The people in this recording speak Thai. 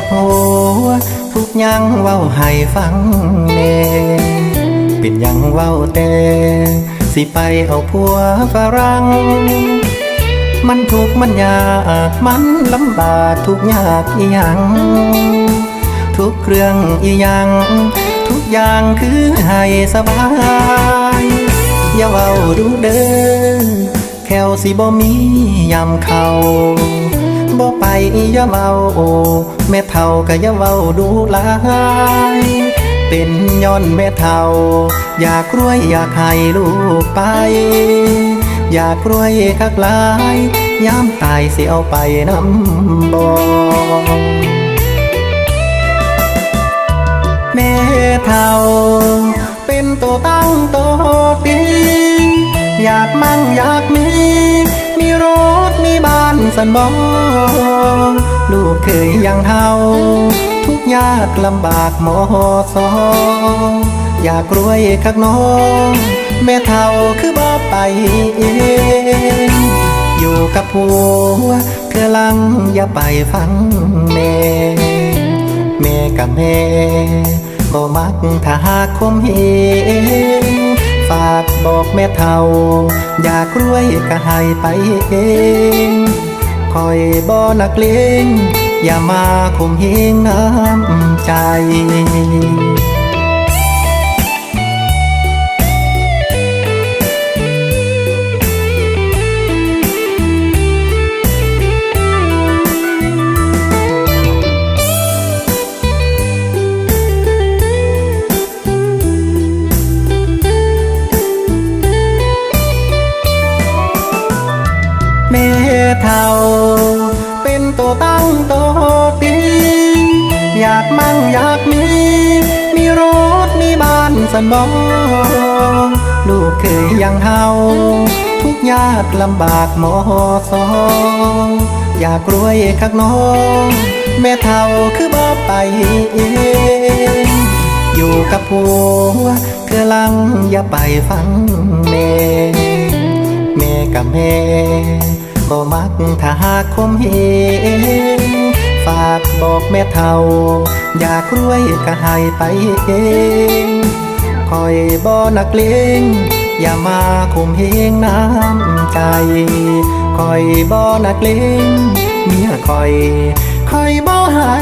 กับหัวทุกอยังเว้าให้ฟังแน่เป็นยังเว้าแต่สิไปเอาผัวฝรั่งมันทุกมันยากมันลำบากทุกยากอีหยัง ทุกเรื่องอีหยัง ทุกอย่างคือให้สบาย อย่าเว้าดูเด้อแควสิบ่มียามเข้า อย่าเว้าแม่เฒ่าก็อย่าเว้าดูหลายเป็นย้อนแม่เฒ่า อยากรวยอยากให้ลูกไป อยากรวยคักหลายยามตายสิเอาไปน้ำบ่แม่เท่า เป็นตัวตั้งตัวตีอยากมั่งอยากมี สันบอลูกเคยยังเท่าทุกยากลำบากหมอสออยากรวยคักน้อง แม่เท่าคือบ่ไปเองอยู่กับผัวเพื่อลังอย่าไปฟังแม่แม่กับแม่บ่มักถ้าหากคมเหงฝากบอกแม่เท่า อยากรวยก็ให้ไปเอง คอยบ่นักเลงอย่ามาคมเหงน้ำใจแม่เท่า เป็นตัวตั้งตัวตีอยากมั่งอยากมี มีรถมีบ้านสันบลูกเคยยังเฮาทุกยากลำบากหมอสออยากรวยคักน้อง แม่เท่าคือบ่ไปเองอยู่กับผัวเพื่อลังอย่าไปฟังแม่ มักถ้าหากคมเหงฝากบอกแม่เท่า อยากรวยก็ให้ไปเองคอยบ่นักเลงอย่ามาคมเหงน้ำใจคอยบ่นักเลงเมียคอยคอยบ่ให้